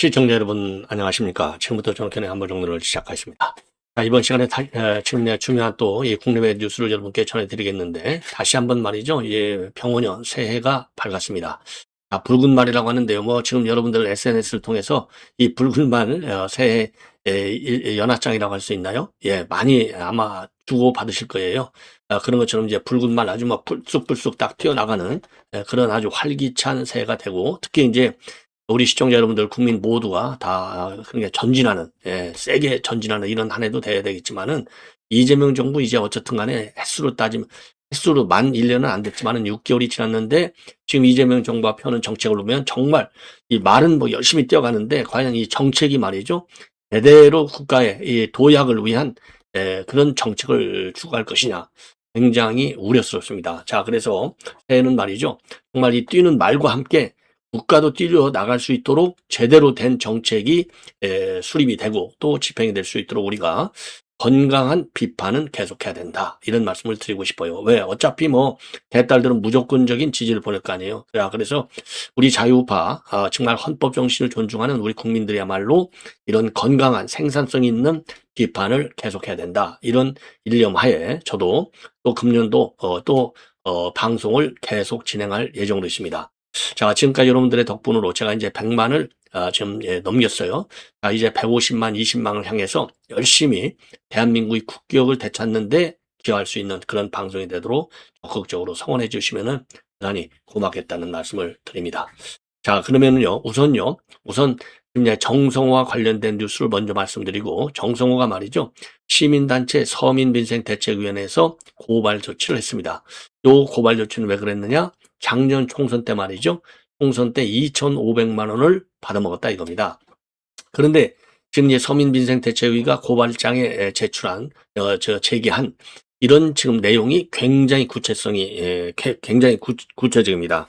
시청자 여러분 안녕하십니까. 지금부터 정권의 한번 정도를 시작하겠습니다. 자, 이번 시간에 다, 에, 지금 내가 중요한 또 이 국내외 뉴스를 여러분께 전해드리겠는데 다시 한번 말이죠. 예, 병원년 새해가 밝았습니다. 아, 붉은 말이라고 하는데요. 뭐 지금 여러분들 SNS를 통해서 이 붉은 말 어, 새해 에, 이- 연하장이라고 할 수 있나요? 예, 많이 아마 주고 받으실 거예요. 아, 그런 것처럼 이제 붉은 말 아주 뭐 불쑥불쑥 딱 튀어나가는 예, 그런 아주 활기찬 새해가 되고 특히 이제 우리 시청자 여러분들 국민 모두가 다 그러니까 전진하는 예, 세게 전진하는 이런 한 해도 돼야 되겠지만은 이재명 정부 이제 어쨌든 간에 횟수로 따지면 횟수로 만 1년은 안 됐지만은 6개월이 지났는데 지금 이재명 정부가 펴는 정책을 보면 정말 이 말은 뭐 열심히 뛰어가는데 과연 이 정책이 말이죠. 제대로 국가의 이 도약을 위한 에, 그런 정책을 추구할 것이냐. 굉장히 우려스럽습니다. 자 그래서 새해는 말이죠. 정말 이 뛰는 말과 함께 국가도 뛰려 나갈 수 있도록 제대로 된 정책이 에, 수립이 되고 또 집행이 될 수 있도록 우리가 건강한 비판은 계속해야 된다. 이런 말씀을 드리고 싶어요. 왜? 어차피 뭐 대딸들은 무조건적인 지지를 보낼 거 아니에요. 자, 그래서 우리 자유파 아, 정말 헌법 정신을 존중하는 우리 국민들이야말로 이런 건강한 생산성 있는 비판을 계속해야 된다. 이런 일념 하에 저도 또 금년도 어, 또 어, 방송을 계속 진행할 예정으로 있습니다. 자, 지금까지 여러분들의 덕분으로 제가 이제 100만을 아, 지금 예, 넘겼어요. 자, 이제 150만, 20만을 향해서 열심히 대한민국의 국격을 되찾는데 기여할 수 있는 그런 방송이 되도록 적극적으로 성원해 주시면은 대단히 고맙겠다는 말씀을 드립니다. 자, 그러면은요, 우선요, 우선 지금 정성호와 관련된 뉴스를 먼저 말씀드리고, 정성호가 말이죠, 시민단체 서민민생대책위원회에서 고발 조치를 했습니다. 요 고발 조치는 왜 그랬느냐? 작년 총선 때 말이죠. 총선 때 2,500만 원을 받아먹었다 이겁니다. 그런데 지금 이제 서민민생대책위가 고발장에 제출한 어, 저 제기한 이런 지금 내용이 굉장히 구체성이 예, 개- 굉장히 구, 구체적입니다.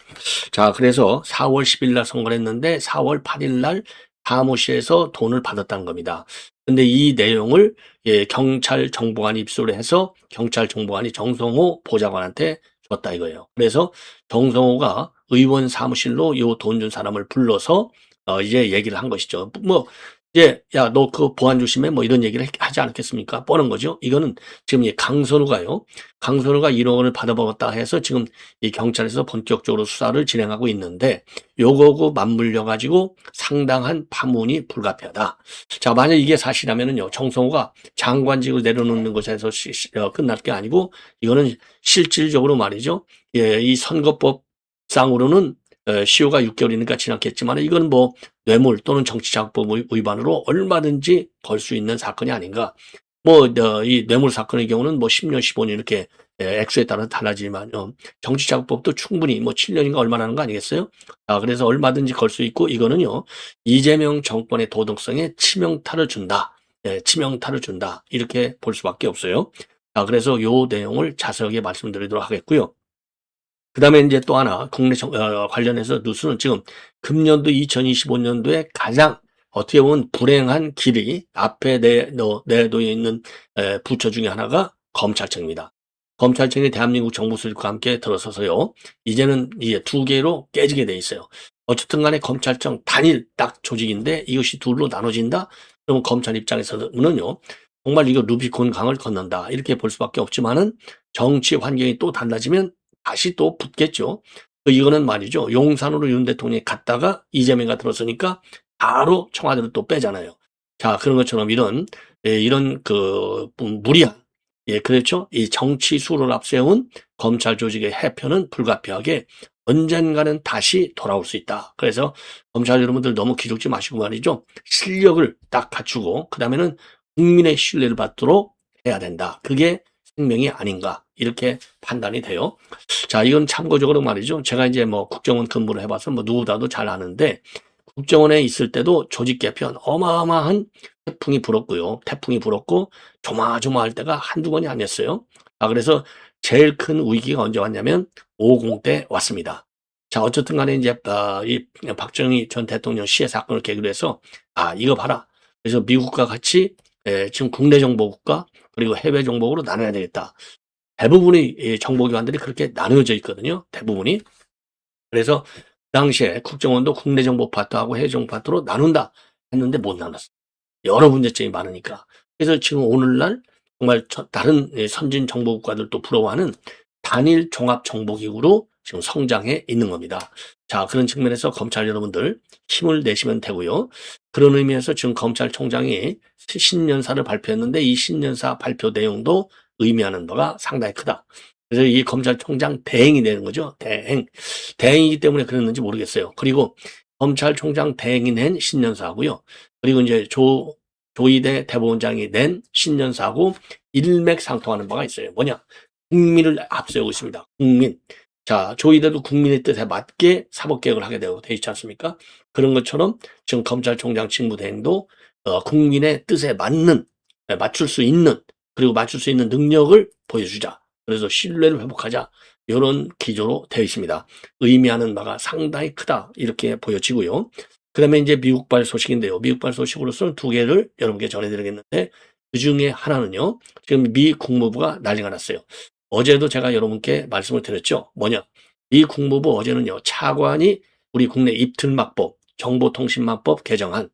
자, 그래서 4월 10일 날 선거를 했는데 4월 8일 날 사무실에서 돈을 받았다는 겁니다. 근데 이 내용을 예, 경찰 정보관이 입수를 해서 경찰 정보관이 정성호 보좌관한테 줬다 이거예요. 그래서 정성호가 의원 사무실로 요돈준 사람을 불러서 어 이제 얘기를 한 것이죠. 뭐 이제 야 너 그 보안 조심해 뭐 이런 얘기를 하지 않았겠습니까? 뻔한 거죠. 이거는 지금 이 강선우가요. 강선우가 1억 원을 받아먹었다 해서 지금 이 경찰에서 본격적으로 수사를 진행하고 있는데 요거고 맞물려 가지고 상당한 파문이 불가피하다. 자 만약 이게 사실이라면은요 정성호가 장관직을 내려놓는 것에서 시- 시- 어, 끝날 게 아니고 이거는 실질적으로 말이죠. 예, 이 선거법 상으로는 어, 시효가 6개월이니까 지났겠지만 이건 뭐 뇌물 또는 정치자금법 위반으로 얼마든지 걸 수 있는 사건이 아닌가. 뭐 이 뇌물 사건의 경우는 뭐 10년, 15년 이렇게 예, 액수에 따라 달라지만 어, 정치자금법도 충분히 뭐 7년인가 얼마나 하는 거 아니겠어요? 아 그래서 얼마든지 걸 수 있고 이거는요 이재명 정권의 도덕성에 치명타를 준다. 예, 치명타를 준다 이렇게 볼 수밖에 없어요. 아 그래서 요 내용을 자세하게 말씀드리도록 하겠고요. 그 다음에 이제 또 하나 국내 정- 어, 관련해서 뉴스는 지금 금년도 2025년도에 가장 어떻게 보면 불행한 길이 앞에 내, 너, 내놓여 있는 에, 부처 중에 하나가 검찰청입니다. 검찰청이 대한민국 정부 수립과 함께 들어서서요. 이제는 이제 두 개로 깨지게 돼 있어요. 어쨌든 간에 검찰청 단일 딱 조직인데 이것이 둘로 나눠진다? 그러면 검찰 입장에서는요. 정말 이거 루비콘 강을 건넌다. 이렇게 볼 수밖에 없지만은 정치 환경이 또 달라지면 다시 또 붙겠죠. 그 이거는 말이죠. 용산으로 윤 대통령이 갔다가 이재명가 들어서니까 바로 청와대로 또 빼잖아요. 자, 그런 것처럼 이런, 예, 이런 그, 음, 무리한, 예, 그렇죠. 이 정치 수를 앞세운 검찰 조직의 해편은 불가피하게 언젠가는 다시 돌아올 수 있다. 그래서 검찰 여러분들 너무 기죽지 마시고 말이죠. 실력을 딱 갖추고, 그 다음에는 국민의 신뢰를 받도록 해야 된다. 그게 생명이 아닌가. 이렇게 판단이 돼요. 자, 이건 참고적으로 말이죠. 제가 이제 뭐 국정원 근무를 해봐서 뭐 누구보다도 잘 아는데 국정원에 있을 때도 조직 개편 어마어마한 태풍이 불었고요. 태풍이 불었고 조마조마할 때가 한두 번이 아니었어요. 아, 그래서 제일 큰 위기가 언제 왔냐면 50 때 왔습니다. 자, 어쨌든 간에 이제, 아, 이 박정희 전 대통령 시해 사건을 계기로 해서, 아, 이거 봐라. 그래서 미국과 같이, 에, 지금 국내 정보국과 그리고 해외 정보국으로 나눠야 되겠다. 대부분의 이 정보기관들이 그렇게 나누어져 있거든요. 대부분이. 그래서 당시에 국정원도 국내 정보 파트하고 해외 정보 파트로 나눈다 했는데 못 나눴어. 여러 문제점이 많으니까. 그래서 지금 오늘날 정말 저- 다른 예, 선진 정보 국가들도 부러워하는 단일 종합 정보기구로 지금 성장해 있는 겁니다. 자, 그런 측면에서 검찰 여러분들 힘을 내시면 되고요. 그런 의미에서 지금 검찰총장이 신년사를 발표했는데 이 신년사 발표 내용도 의미하는 바가 상당히 크다. 그래서 이 검찰총장 대행이 되는 거죠. 대행. 대행이기 때문에 그랬는지 모르겠어요. 그리고 검찰총장 대행이 낸 신년사고요. 그리고 이제 조, 조이대 대법원장이 낸 신년사하고 일맥상통하는 바가 있어요. 뭐냐? 국민을 앞세우고 있습니다. 국민. 자, 조이대도 국민의 뜻에 맞게 사법개혁을 하게 되고 돼 있지 않습니까? 그런 것처럼 지금 검찰총장 직무 대행도 어, 국민의 뜻에 맞는, 에, 맞출 수 있는, 그리고 맞출 수 있는 능력을 보여주자. 그래서 신뢰를 회복하자. 이런 기조로 되어 있습니다. 의미하는 바가 상당히 크다. 이렇게 보여지고요. 그 다음에 이제 미국발 소식인데요. 미국발 소식으로서는 두 개를 여러분께 전해드리겠는데, 그 중에 하나는요, 지금 미 국무부가 난리가 났어요. 어제도 제가 여러분께 말씀을 드렸죠. 뭐냐. 미 국무부 어제는요, 차관이 우리 국내 입틀막법, 정보통신망법 개정안,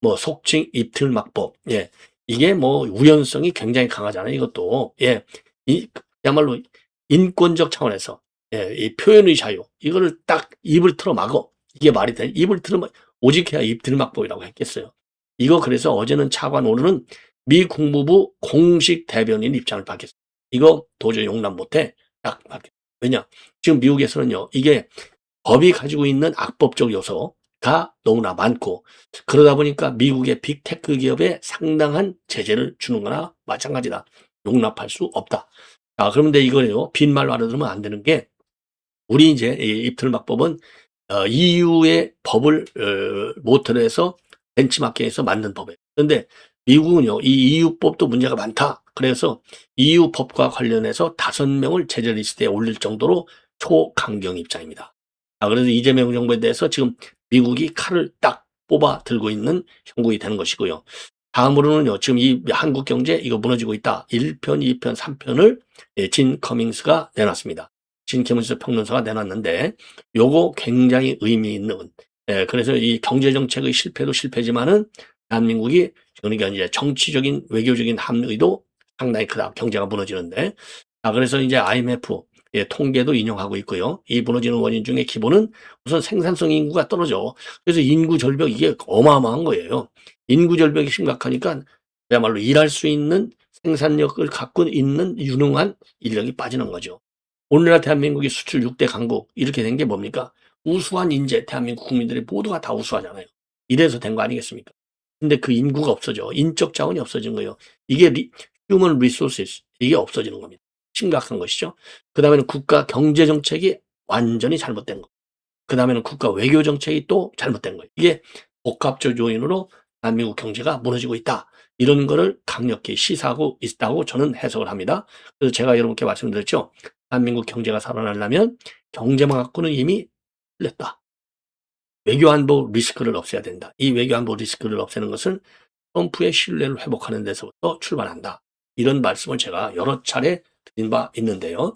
뭐 속칭 입틀막법, 예. 이게 뭐 우연성이 굉장히 강하잖아요. 이것도. 예. 이, 그야말로 인권적 차원에서, 예. 이 표현의 자유, 이거를 딱 입을 틀어 막어. 이게 말이 돼. 입을 틀어 막, 오직 해야 입틀막법이라고 했겠어요. 이거 그래서 어제는 차관 오늘은 미 국무부 공식 대변인 입장을 밝혔어요. 이거 도저히 용납 못해. 딱 밝혔어요. 왜냐? 지금 미국에서는요, 이게 법이 가지고 있는 악법적 요소가 너무나 많고, 그러다 보니까 미국의 빅테크 기업에 상당한 제재를 주는 거나 마찬가지다. 용납할 수 없다. 자, 그런데 이거요, 빈말로 알아들으면 안 되는 게, 우리 이제 이 입틀막법은 어, EU의 법을 어, 모토로 해서 벤치마킹해서 만든 법이에요. 그런데 미국은요, 이 EU법도 문제가 많다. 그래서 EU 법과 관련해서 다섯 명을 제재 리스트에 올릴 정도로 초강경 입장입니다. 아, 그래서 이재명 정부에 대해서 지금 미국이 칼을 딱 뽑아 들고 있는 형국이 되는 것이고요. 다음으로는요, 지금 이 한국 경제 이거 무너지고 있다. 1편, 2편, 3편을 진 커밍스가 내놨습니다. 진 커밍스 평론사가 내놨는데, 요거 굉장히 의미 있는, 예, 그래서 이 경제 정책의 실패도 실패지만은 대한민국이 그러니까 이제 정치적인 외교적인 함의도 상당히 크다. 경제가 무너지는데. 아, 그래서 이제 IMF 예, 통계도 인용하고 있고요. 이 무너지는 원인 중에 기본은 우선 생산성 인구가 떨어져. 그래서 인구 절벽 이게 어마어마한 거예요. 인구 절벽이 심각하니까 그야말로 일할 수 있는 생산력을 갖고 있는 유능한 인력이 빠지는 거죠. 오늘날 대한민국이 수출 6대 강국 이렇게 된 게 뭡니까? 우수한 인재, 대한민국 국민들이 모두가 다 우수하잖아요. 이래서 된 거 아니겠습니까? 근데 그 인구가 없어져. 인적 자원이 없어진 거예요. 이게 리, human resources. 이게 없어지는 겁니다. 심각한 것이죠. 그 다음에는 국가 경제 정책이 완전히 잘못된 거. 그 다음에는 국가 외교 정책이 또 잘못된 거예요. 이게 복합적 요인으로 대한민국 경제가 무너지고 있다. 이런 거를 강력히 시사하고 있다고 저는 해석을 합니다. 그래서 제가 여러분께 말씀드렸죠. 대한민국 경제가 살아나려면 경제만 갖고는 이미 틀렸다. 외교안보 리스크를 없애야 된다. 이 외교안보 리스크를 없애는 것은 트럼프의 신뢰를 회복하는 데서부터 출발한다. 이런 말씀을 제가 여러 차례 드린 바 있는데요.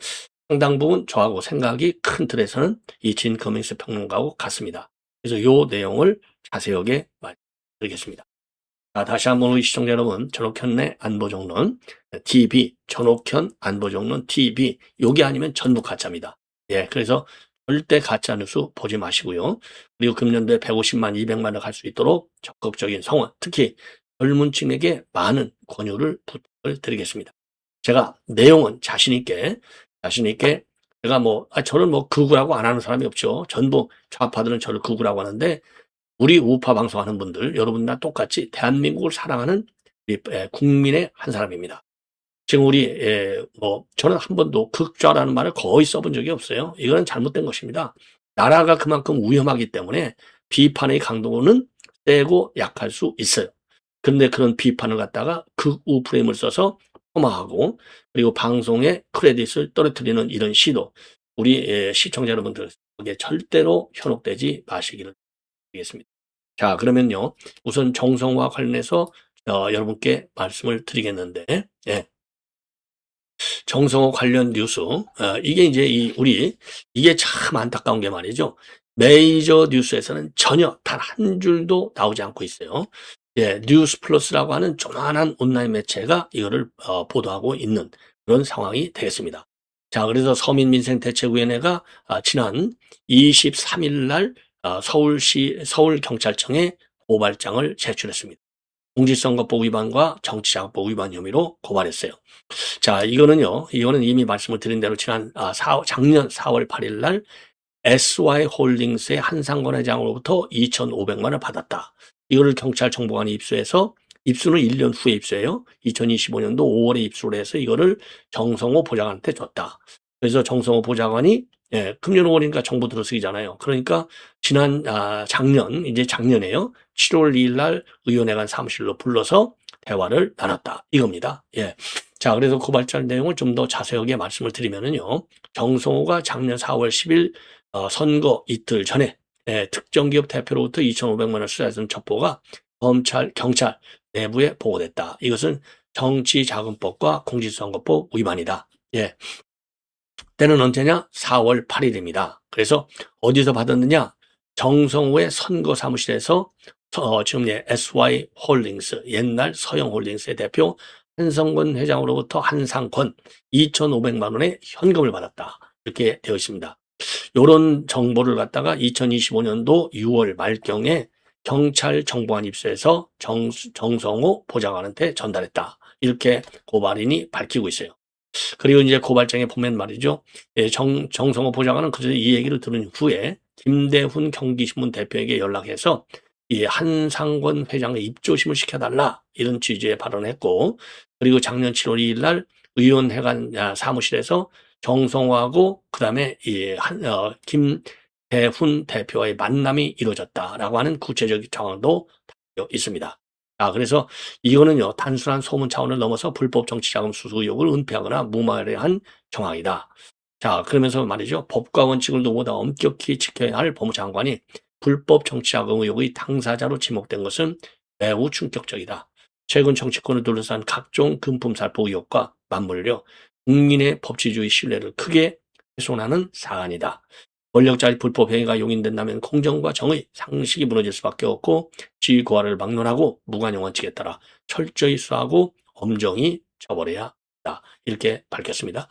상당 부분 저하고 생각이 큰 틀에서는 이 진 커밍스 평론가하고 같습니다. 그래서 이 내용을 자세하게 말씀드리겠습니다. 자, 다시 한번 우리 시청자 여러분, 전옥현의 안보정론 TV, 전옥현 안보정론 TV, 요게 아니면 전부 가짜입니다. 예, 그래서 절대 가짜 뉴스 보지 마시고요. 그리고 금년도에 150만, 200만을 갈 수 있도록 적극적인 성원, 특히 젊은 층에게 많은 권유를 부탁을 드리겠습니다. 제가 내용은 자신있게, 자신있게, 제가 뭐, 아, 저는 뭐 극우라고 안 하는 사람이 없죠. 전부 좌파들은 저를 극우라고 하는데, 우리 우파 방송하는 분들, 여러분과 똑같이 대한민국을 사랑하는 국민의 한 사람입니다. 지금 우리, 에, 뭐, 저는 한 번도 극좌라는 말을 거의 써본 적이 없어요. 이거는 잘못된 것입니다. 나라가 그만큼 위험하기 때문에 비판의 강도는 세고 약할 수 있어요. 근데 그런 비판을 갖다가 극우 프레임을 써서 폄하하고 그리고 방송의 크레딧을 떨어뜨리는 이런 시도 우리 예, 시청자 여러분들에게 절대로 현혹되지 마시기를 드리겠습니다. 자 그러면요 우선 정성과 관련해서 어, 여러분께 말씀을 드리겠는데 예. 정성호 관련 뉴스, 어, 이게 이제 이 우리 이게 참 안타까운 게 말이죠. 메이저 뉴스에서는 전혀 단 한 줄도 나오지 않고 있어요. 예, 뉴스 플러스라고 하는 조만한 온라인 매체가 이거를 어, 보도하고 있는 그런 상황이 되겠습니다. 자, 그래서 서민민생대책위원회가 아, 지난 23일 날 아, 서울시 서울경찰청에 고발장을 제출했습니다. 공직선거법 위반과 정치자금법 위반 혐의로 고발했어요. 자, 이거는요, 이거는 이미 말씀을 드린 대로 지난 아, 4, 작년 4월 8일 날 SY 홀딩스의 한상권 회장으로부터 2,500만 원을 받았다. 이거를 경찰 정보관이 입수해서 입수는 1년 후에 입수해요. 2025년도 5월에 입수를 해서 이거를 정성호 보좌관한테 줬다. 그래서 정성호 보좌관이 예, 금년 5월이니까 정부 들어서기잖아요. 그러니까 지난 아, 작년 이제 작년에요. 7월 2일 날 의원회관 사무실로 불러서 대화를 나눴다. 이겁니다. 예. 자, 그래서 고발장 내용을 좀 더 자세하게 말씀을 드리면은요. 정성호가 작년 4월 10일 어, 선거 이틀 전에 예, 특정 기업 대표로부터 2,500만 원 수사했던 첩보가 검찰, 경찰 내부에 보고됐다. 이것은 정치자금법과 공직선거법 위반이다. 예. 때는 언제냐? 4월 8일입니다. 그래서 어디서 받았느냐? 정성호의 선거 사무실에서 어, 지금 예, SY 홀딩스, 옛날 서영 홀딩스의 대표 한성권 회장으로부터 한상권 2,500만 원의 현금을 받았다. 이렇게 되어 있습니다. 요런 정보를 갖다가 2025년도 6월 말경에 경찰 정보관 입수해서 정, 정성호 보좌관한테 전달했다. 이렇게 고발인이 밝히고 있어요. 그리고 이제 고발장에 보면 말이죠. 예, 정, 정성호 보좌관은 그저 이 얘기를 들은 후에 김대훈 경기신문 대표에게 연락해서 이 한상권 회장의 입조심을 시켜달라 이런 취지의 발언했고 그리고 작년 7월 2일 날 의원회관 아, 사무실에서 정성호하고 그다음에 이 한 어, 김대훈 대표와의 만남이 이루어졌다라고 하는 구체적인 담겨 있습니다. 아, 그래서 이거는요, 단순한 소문 차원을 넘어서 불법 정치자금 수수 의혹을 은폐하거나 무마한 정황이다. 자, 그러면서 말이죠. 법과 원칙을 누구보다 엄격히 지켜야 할 법무 장관이 불법 정치자금 의혹의 당사자로 지목된 것은 매우 충격적이다. 최근 정치권을 둘러싼 각종 금품 살포 의혹과 맞물려 국민의 법치주의 신뢰를 크게 훼손하는 사안이다. 권력자의 불법 행위가 용인된다면 공정과 정의, 상식이 무너질 수밖에 없고 지위 고하를 막론하고 무관용 원칙에 따라 철저히 수하고 엄정히 처벌해야 한다. 이렇게 밝혔습니다.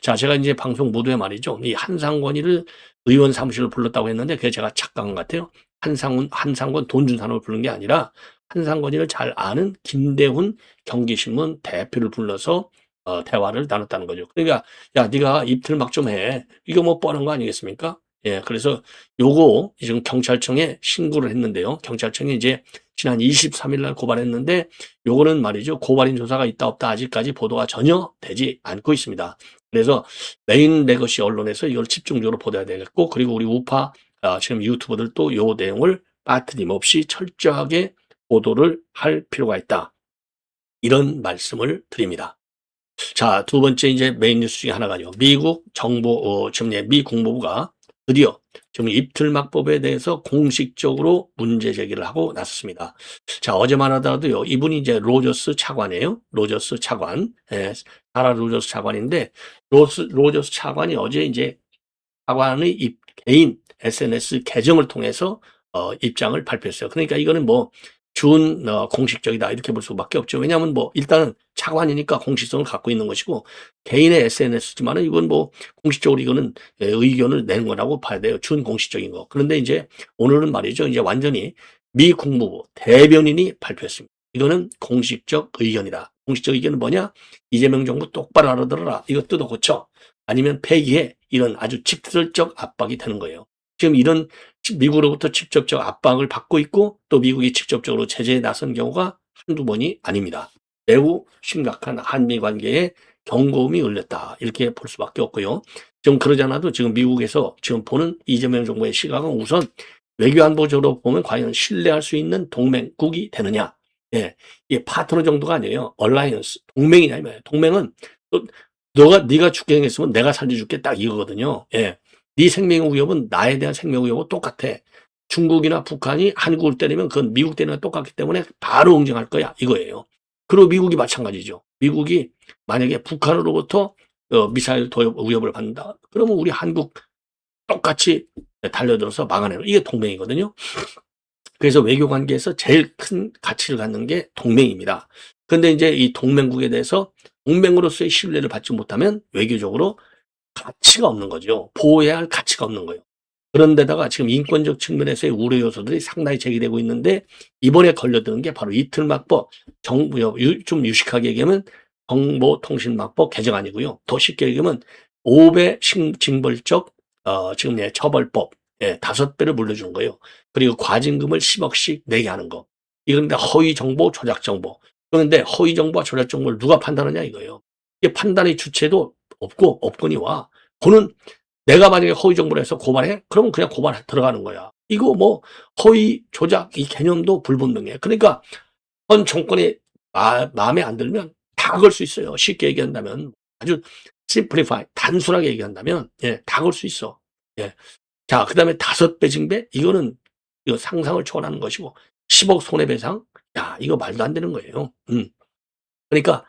자, 제가 이제 방송 모두에 말이죠. 이 한상권이를 의원 사무실을 불렀다고 했는데 그게 제가 착각한 것 같아요. 한상원, 한상권 돈준 사람을 부른 게 아니라 한상권이를 잘 아는 김대훈 경기신문 대표를 불러서 어, 대화를 나눴다는 거죠. 그러니까 야 네가 입틀 막 좀 해. 이거 뭐 뻔한 거 아니겠습니까? 예, 그래서 요거 지금 경찰청에 신고를 했는데요. 경찰청이 이제 지난 23일 날 고발했는데 요거는 말이죠. 고발인 조사가 있다 없다 아직까지 보도가 전혀 되지 않고 있습니다. 그래서 메인 레거시 언론에서 이걸 집중적으로 보도해야 되겠고 그리고 우리 우파 아, 지금 유튜버들도 요 내용을 빠트림없이 철저하게 보도를 할 필요가 있다. 이런 말씀을 드립니다. 자, 두 번째 이제 메인 뉴스 중에 하나가요. 미국 정보, 어, 지금 예, 미 국무부가 드디어 지금 입틀막법에 대해서 공식적으로 문제 제기를 하고 나섰습니다. 자, 어제만 하더라도요, 이분이 이제 로저스 차관이에요. 로저스 차관. 예, 사라 로저스 차관인데, 로스, 로저스 차관이 어제 이제 차관의 입, 개인 SNS 계정을 통해서 어, 입장을 발표했어요. 그러니까 이거는 뭐, 준 어, 공식적이다 이렇게 볼 수밖에 없죠. 왜냐하면 뭐 일단은 차관이니까 공식성을 갖고 있는 것이고 개인의 SNS지만은 이건 뭐 공식적으로 이거는 예, 의견을 내는 거라고 봐야 돼요. 준 공식적인 거. 그런데 이제 오늘은 말이죠. 이제 완전히 미 국무부 대변인이 발표했습니다. 이거는 공식적 의견이다. 공식적 의견은 뭐냐? 이재명 정부 똑바로 알아들어라. 뜯어 고쳐. 아니면 폐기해. 이런 아주 직설적 압박이 되는 거예요. 지금 이런 미국으로부터 직접적 압박을 받고 있고 또 미국이 직접적으로 제재에 나선 경우가 한두 번이 아닙니다. 매우 심각한 한미 관계에 경고음이 울렸다. 이렇게 볼 수밖에 없고요. 지금 그러지 않아도 지금 미국에서 지금 보는 이재명 정부의 시각은 우선 외교안보적으로 보면 과연 신뢰할 수 있는 동맹국이 되느냐. 예. 이게 파트너 정도가 아니에요. 얼라이언스. 동맹이냐, 이 말이에요. 동맹은 또 너가, 네가 죽게 생겼으면 내가 살려줄게 딱 이거거든요. 예. 네 생명 위협은 나에 대한 생명 위협과 똑같아. 중국이나 북한이 한국을 때리면 그건 미국 때리는 똑같기 때문에 바로 응징할 거야. 이거예요. 그리고 미국이 마찬가지죠. 미국이 만약에 북한으로부터 어, 미사일 도입 위협을 받는다. 그러면 우리 한국 똑같이 달려들어서 막아내는 이게 동맹이거든요. 그래서 외교 관계에서 제일 큰 가치를 갖는 게 동맹입니다. 그런데 이제 이 동맹국에 대해서 동맹으로서의 신뢰를 받지 못하면 외교적으로 가치가 없는 거죠. 보호해야 할 가치가 없는 거예요. 그런데다가 지금 인권적 측면에서의 우려 요소들이 상당히 제기되고 있는데 이번에 걸려드는 게 바로 이틀막법 정부 좀 유식하게 얘기하면 정보통신망법 개정안이고요. 더 쉽게 얘기하면 5배 징벌적 어, 지금 예, 처벌법 예, 다섯 배를 물려주는 거예요. 그리고 과징금을 10억씩 내게 하는 거. 이건데 허위 정보, 조작 정보. 그런데 허위 정보와 조작 정보를 누가 판단하냐 이거예요. 판단의 주체도 없고 없거니와 그는 내가 만약에 허위 정보를 해서 고발해? 그러면 그냥 고발 들어가는 거야. 이거 뭐 허위 조작 이 개념도 불분명해. 그러니까 현 정권이 마, 마음에 안 들면 다 걸 수 있어요. 쉽게 얘기한다면 아주 simplify 단순하게 얘기한다면 예, 다 걸 수 있어. 예. 자, 그다음에 다섯 배 징배 이거는 이거 상상을 초월하는 것이고 10억 손해배상 야, 이거 말도 안 되는 거예요. 음. 그러니까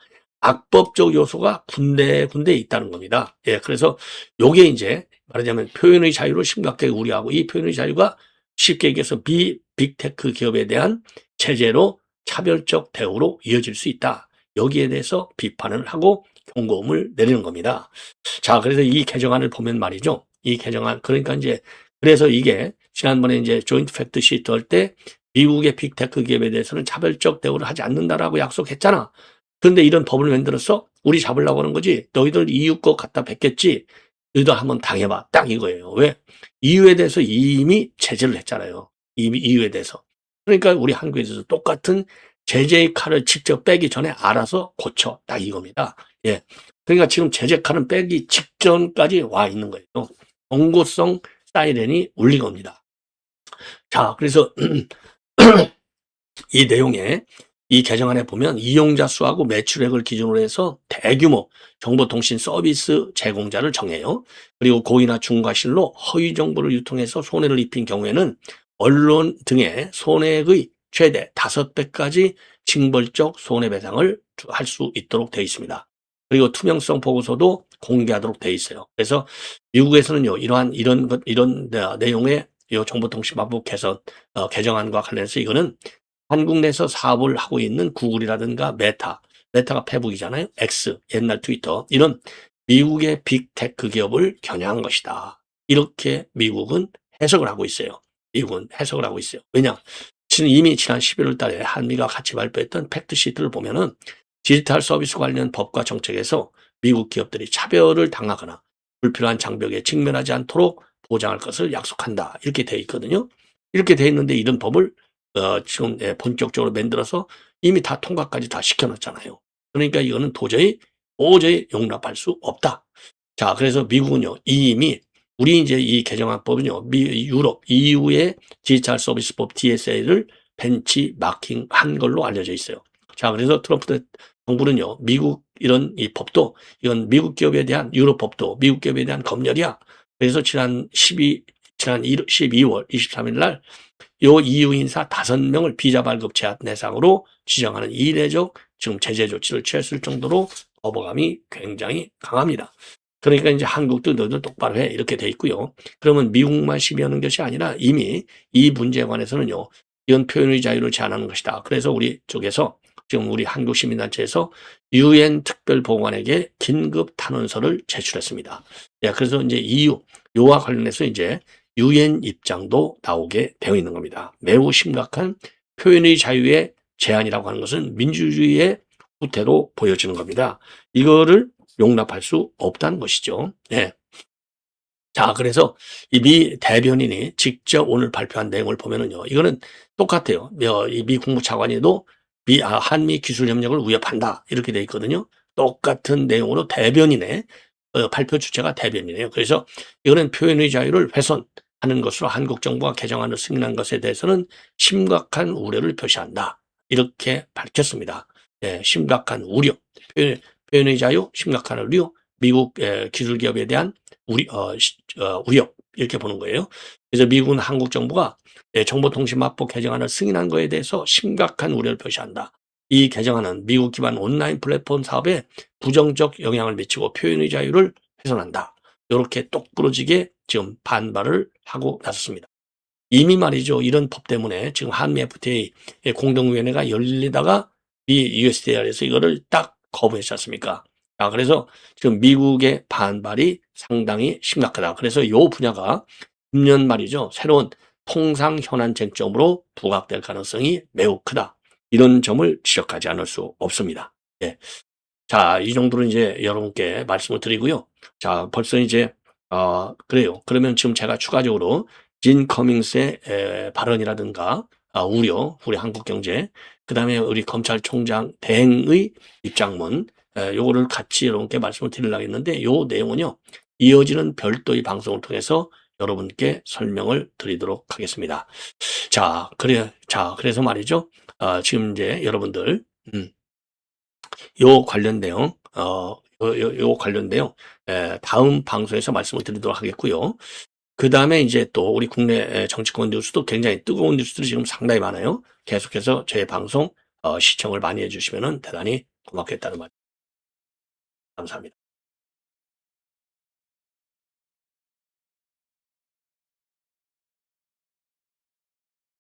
악법적 요소가 군데군데 있다는 겁니다. 예, 그래서 요게 이제 말하자면 표현의 자유를 심각하게 우려하고 이 표현의 자유가 쉽게 얘기해서 비 빅테크 기업에 대한 제재로 차별적 대우로 이어질 수 있다. 여기에 대해서 비판을 하고 경고음을 내리는 겁니다. 자, 그래서 이 개정안을 보면 말이죠. 이 개정안, 그러니까 이제, 그래서 이게 지난번에 이제 조인트 팩트 시트 할 때 미국의 빅테크 기업에 대해서는 차별적 대우를 하지 않는다라고 약속했잖아. 그런데 이런 법을 만들었어? 우리 잡으려고 하는 거지. 너희들 EU 거 갖다 뱉겠지. 너희도 한번 당해봐. 딱 이거예요. 왜? EU에 대해서 이미 제재를 했잖아요. 이미 EU에 대해서. 그러니까 우리 한국에 대해서 똑같은 제재의 칼을 직접 빼기 전에 알아서 고쳐. 딱 이겁니다. 예. 그러니까 지금 제재 칼은 빼기 직전까지 와 있는 거예요. 경고성 사이렌이 울린 겁니다. 자, 그래서 이 내용에 이 개정안에 보면 이용자 수하고 매출액을 기준으로 해서 대규모 정보통신 서비스 제공자를 정해요. 그리고 고의나 중과실로 허위 정보를 유통해서 손해를 입힌 경우에는 언론 등의 손해액의 최대 5배까지 징벌적 손해배상을 할 수 있도록 되어 있습니다. 그리고 투명성 보고서도 공개하도록 되어 있어요. 그래서 미국에서는요, 이러한, 이런 것, 이런 내용의 이 정보통신망법 개선, 어, 개정안과 관련해서 이거는 한국 내에서 사업을 하고 있는 구글이라든가 메타, 메타가 페북이잖아요. X, 옛날 트위터. 이런 미국의 빅테크 기업을 겨냥한 것이다. 이렇게 미국은 해석을 하고 있어요. 미국은 해석을 하고 있어요. 왜냐? 지금 이미 지난 11월 달에 한미가 같이 발표했던 팩트시트를 보면은 디지털 서비스 관련 법과 정책에서 미국 기업들이 차별을 당하거나 불필요한 장벽에 직면하지 않도록 보장할 것을 약속한다. 이렇게 돼 있거든요. 이렇게 돼 있는데 이런 법을 어, 지금 예, 본격적으로 만들어서 이미 다 통과까지 다 시켜놨잖아요. 그러니까 이거는 도저히 도저히 용납할 수 없다. 자, 그래서 미국은요 이미 우리 이제 이 개정안법은요 미 유럽 EU의 디지털 서비스법 DSA를 벤치 마킹 한 걸로 알려져 있어요. 자, 그래서 트럼프 정부는요, 미국 이런 이 법도 이건 미국 기업에 대한 유럽 법도 미국 기업에 대한 검열이야. 그래서 지난 12 지난 12월 23일 날 요 EU 인사 5명을 비자 발급 제한 대상으로 지정하는 이례적 지금 제재 조치를 취했을 정도로 거부감이 굉장히 강합니다. 그러니까 이제 한국도 너희들 똑바로 해 이렇게 돼 있고요. 그러면 미국만 시비하는 것이 아니라 이미 이 문제에 관해서는요. 이건 표현의 자유를 제한하는 것이다. 그래서 우리 쪽에서 지금 우리 한국 시민단체에서 유엔 특별보고관에게 긴급 탄원서를 제출했습니다. 예, 그래서 이제 EU 요와 관련해서 이제 유엔 입장도 나오게 되어 있는 겁니다. 매우 심각한 표현의 자유의 제한이라고 하는 것은 민주주의의 후퇴로 보여지는 겁니다. 이거를 용납할 수 없다는 것이죠. 예. 자, 그래서 이 미 대변인이 직접 오늘 발표한 내용을 보면은요, 이거는 똑같아요. 이 미 국무차관이도 미, 아, 한미 기술 협력을 위협한다. 이렇게 돼 있거든요. 똑같은 내용으로 대변인의 어, 발표 주체가 대변이네요. 그래서 이거는 표현의 자유를 훼손 하는 것으로 한국 정부가 개정안을 승인한 것에 대해서는 심각한 우려를 표시한다. 이렇게 밝혔습니다. 예, 심각한 우려. 표현, 표현의 자유, 심각한 우려, 미국 예, 기술 기업에 대한 우리, 어, 시, 어, 우려. 이렇게 보는 거예요. 그래서 미국은 한국 정부가 예, 정보통신망법 개정안을 승인한 것에 대해서 심각한 우려를 표시한다. 이 개정안은 미국 기반 온라인 플랫폼 사업에 부정적 영향을 미치고 표현의 자유를 훼손한다. 이렇게 똑부러지게 지금 반발을 하고 나섰습니다. 이미 말이죠. 이런 법 때문에 지금 한미 FTA 공동위원회가 열리다가 이 USDR에서 이거를 딱 거부했지 않습니까? 아, 그래서 지금 미국의 반발이 상당히 심각하다. 그래서 이 분야가 금년 말이죠. 새로운 통상 현안 쟁점으로 부각될 가능성이 매우 크다. 이런 점을 지적하지 않을 수 없습니다. 예. 자, 이 정도로 이제 여러분께 말씀을 드리고요. 자, 벌써 이제, 어, 그래요. 그러면 지금 제가 추가적으로 진 커밍스의 에, 발언이라든가 아, 우려, 우리 한국 경제, 그 다음에 우리 검찰총장 대행의 입장문, 에, 요거를 같이 여러분께 말씀을 드리려고 했는데, 요 내용은요, 이어지는 별도의 방송을 통해서 여러분께 설명을 드리도록 하겠습니다. 자, 그래, 자, 그래서 말이죠. 아, 지금 이제 여러분들, 음, 요 관련 내용, 어, 요, 요, 요 관련 내용, 에, 다음 방송에서 말씀을 드리도록 하겠고요. 그 다음에 이제 또 우리 국내 정치권 뉴스도 굉장히 뜨거운 뉴스들이 지금 상당히 많아요. 계속해서 제 방송, 어, 시청을 많이 해주시면 대단히 고맙겠다는 말. 감사합니다.